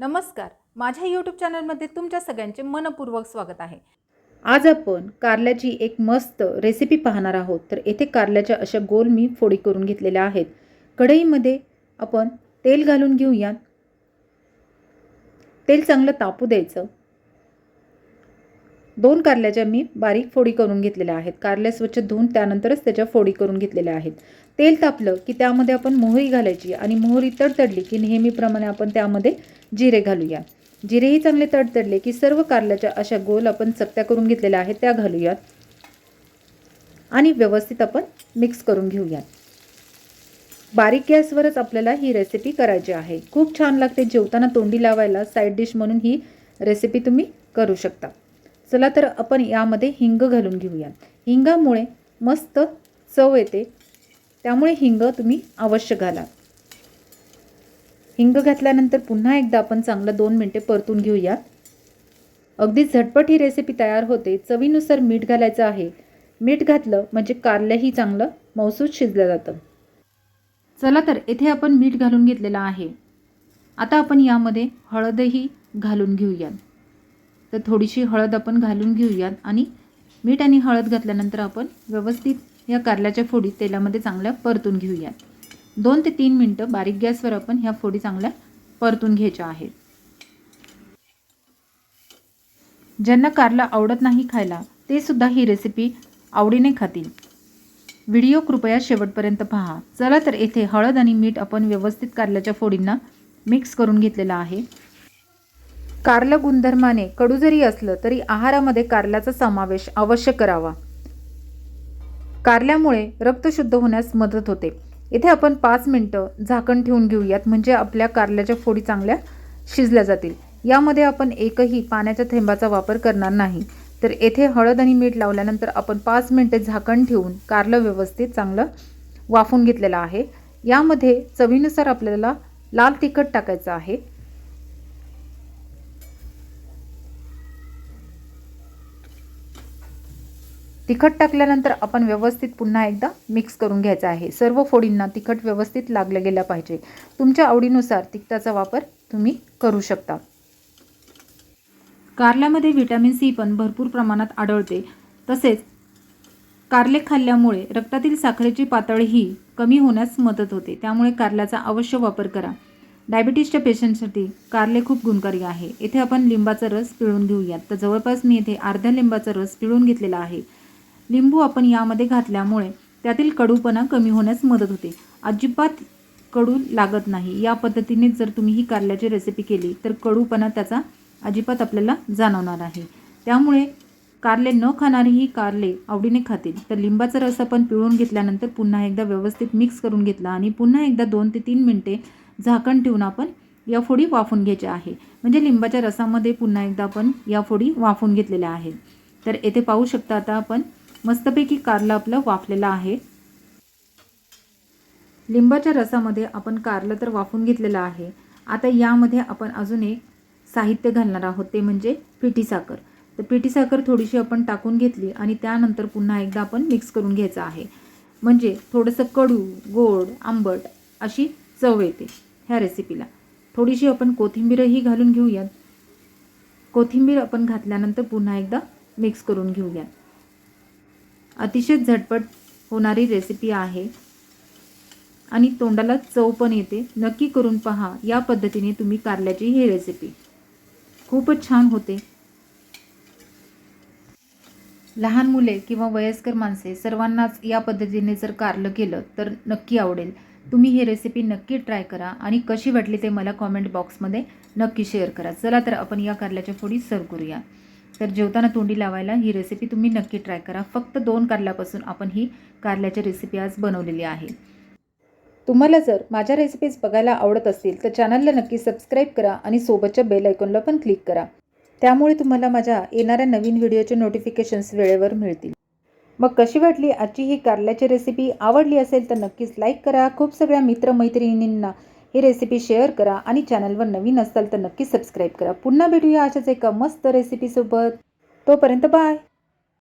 नमस्कार. माझ्या यूट्यूब चॅनलमध्ये तुमच्या सगळ्यांचे मनपूर्वक स्वागत आहे. आज आपण कारल्याची एक मस्त रेसिपी पाहणार आहोत. तर येथे कारल्याच्या अशा गोल मी फोडी करून घेतलेल्या आहेत. कढईमध्ये आपण तेल घालून घेऊया तेल चांगलं तापू द्यायचं. दोन कारल्याच्या मी बारीक फोडी करून घेतलेल्या आहेत. कारल्या स्वच्छ धुवून त्यानंतरच त्याच्या फोडी करून घेतलेल्या आहेत. तेल तापलं की त्यामध्ये आपण मोहरी घालायची आणि मोहरी तडतडली की नेहमीप्रमाणे आपण त्यामध्ये जिरे घालूया. जिरेही चांगले तडतडले की सर्व कारल्याच्या अशा गोल आपण चकत्या करून घेतलेल्या आहेत त्या घालूयात. आणि व्यवस्थित आपण मिक्स करून घेऊयात. बारीक गॅसवरच आपल्याला ही रेसिपी करायची आहे. खूप छान लागते जेवताना तोंडी लावायला साईड डिश म्हणून ही रेसिपी तुम्ही करू शकता. चला तर आपण यामध्ये हिंग घालून घेऊया हिंगामुळे मस्त चव येते. त्यामुळे हिंग तुम्ही अवश्य घाला. हिंग घातल्यानंतर पुन्हा एकदा आपण चांगलं दोन मिनटे परतून घेऊया. अगदी झटपट ही रेसिपी तयार होते. चवीनुसार मीठ घालायचं आहे. मीठ घातलं म्हणजे कारलंही चांगलं मौसूद शिजलं जातं. चला तर येथे आपण मीठ घालून घेतलेलं आहे. आता आपण यामध्ये हळदही घालून घेऊयात तर थोडीशी हळद आपण घालून घेऊयात आणि मीठ आणि हळद घातल्यानंतर आपण व्यवस्थित या कारल्याच्या फोडी तेलामध्ये चांगल्या परतून घेऊयात. दोन ते तीन मिनटं बारीक गॅसवर आपण ह्या फोडी चांगल्या परतून घ्यायच्या आहेत. ज्यांना कारला आवडत नाही खायला ते सुद्धा ही रेसिपी आवडीने खातील. व्हिडिओ कृपया शेवटपर्यंत पहा. चला तर येथे हळद आणि मीठ आपण व्यवस्थित कारल्याच्या फोडींना मिक्स करून घेतलेलं आहे. कारलं गुणधर्माने कडू जरी असलं तरी आहारामध्ये कारल्याचा समावेश अवश्य करावा. कारल्यामुळे रक्त शुद्ध होण्यास मदत होते. इथे आपण पाच मिनटं झाकण ठेवून घेऊयात म्हणजे आपल्या कारल्याच्या फोडी चांगल्या शिजल्या जातील. यामध्ये आपण एकही पाण्याच्या थेंबाचा वापर करणार नाही. तर येथे हळद आणि मीठ लावल्यानंतर आपण पाच मिनटे झाकण ठेवून कारलं व्यवस्थित चांगलं वाफून घेतलेलं आहे. यामध्ये चवीनुसार आपल्याला लाल तिखट टाकायचं आहे. तिखट टाकल्यानंतर आपण व्यवस्थित पुन्हा एकदा मिक्स करून घ्यायचं आहे. सर्व फोडींना तिखट व्यवस्थित लागलं गेलं पाहिजे. तुमच्या आवडीनुसार तिखटाचा वापर तुम्ही करू शकता. कारल्यामध्ये व्हिटॅमिन सी पण भरपूर प्रमाणात आढळते. तसेच कारले खाल्ल्यामुळे रक्तातील साखरेची पातळीही कमी होण्यास मदत होते. त्यामुळे कारल्याचा अवश्य वापर करा. डायबिटीसच्या पेशंटसाठी कारले खूप गुणकारी आहे. येथे आपण लिंबाचा रस पिळून घेऊयात. तर जवळपास मी येथे अर्ध्या लिंबाचा रस पिळून घेतलेला आहे. लिंबू आपण यामध्ये घातल्यामुळे त्यातील कडूपणा कमी होण्यास मदत होते. अजिबात कडू लागत नाही. या पद्धतीने जर तुम्ही ही कारल्याची रेसिपी केली तर कडूपणा त्याचा अजिबात आपल्याला जाणवणार आहे. त्यामुळे कारले न खाणारीही कारले आवडीने खातील. तर लिंबाचा रस आपण पिळून घेतल्यानंतर पुन्हा एकदा व्यवस्थित मिक्स करून घेतला आणि पुन्हा एकदा दोन ते तीन मिनटे झाकण ठेवून आपण या फोडी वाफून घ्यायच्या आहे. म्हणजे लिंबाच्या रसामध्ये पुन्हा एकदा आपण या फोडी वाफून घेतलेल्या आहेत. तर येथे पाहू शकता आता आपण मस्तपैकी कारलं आपलं वाफलेलं आहे. लिंबाच्या रसामध्ये आपण कारलं तर वाफून घेतलेलं आहे. आता यामध्ये आपण अजून एक साहित्य घालणार आहोत ते म्हणजे पिठी साखर. तर पिठी साखर थोडीशी आपण टाकून घेतली आणि त्यानंतर पुन्हा एकदा आपण मिक्स करून घ्यायचं आहे. म्हणजे थोडंसं कडू गोड आंबट अशी चव येते ह्या रेसिपीला थोडीशी आपण कोथिंबीरही घालून घेऊयात. कोथिंबीर आपण घातल्यानंतर पुन्हा एकदा मिक्स करून घेऊयात. अतिशय झटपट होणारी रेसिपी आहे. आणि तोंडाला चव पण येते. नक्की करून पहा. या पद्धतीने तुम्ही कारल्याची ही रेसिपी खूपच छान होते. लहान मुले किंवा वयस्कर माणसे सर्वांनाच या पद्धतीने जर कारलं केलं तर नक्की आवडेल. तुम्ही ही रेसिपी नक्की ट्राय करा आणि कशी वाटली ते मला कॉमेंट बॉक्समध्ये नक्की शेअर करा. चला तर आपण या कारल्याच्या फोडी सर्व करूया. तर जेवताना तोंडी लावायला ही रेसिपी तुम्ही नक्की ट्राय करा. फक्त दोन कारल्यापासून आपण ही कारल्याची रेसिपी आज बनवलेली आहे. तुम्हाला जर माझ्या रेसिपीज बघायला आवडत असतील तर चॅनलला नक्की सबस्क्राईब करा आणि सोबतच्या बेल आयकॉनला पण क्लिक करा. त्यामुळे तुम्हाला माझ्या येणाऱ्या नवीन व्हिडिओचे नोटिफिकेशन्स वेळेवर मिळतील. मग कशी वाटली आजची ही कारल्याची रेसिपी आवडली असेल तर नक्कीच लाईक करा. खूप सगळ्या मित्रमैत्रिणींना ही रेसिपी शेअर करा आणि चॅनलवर नवीन असाल तर नक्की सबस्क्राईब करा. पुन्हा भेटूया अशाच एका मस्त रेसिपीसोबत तोपर्यंत बाय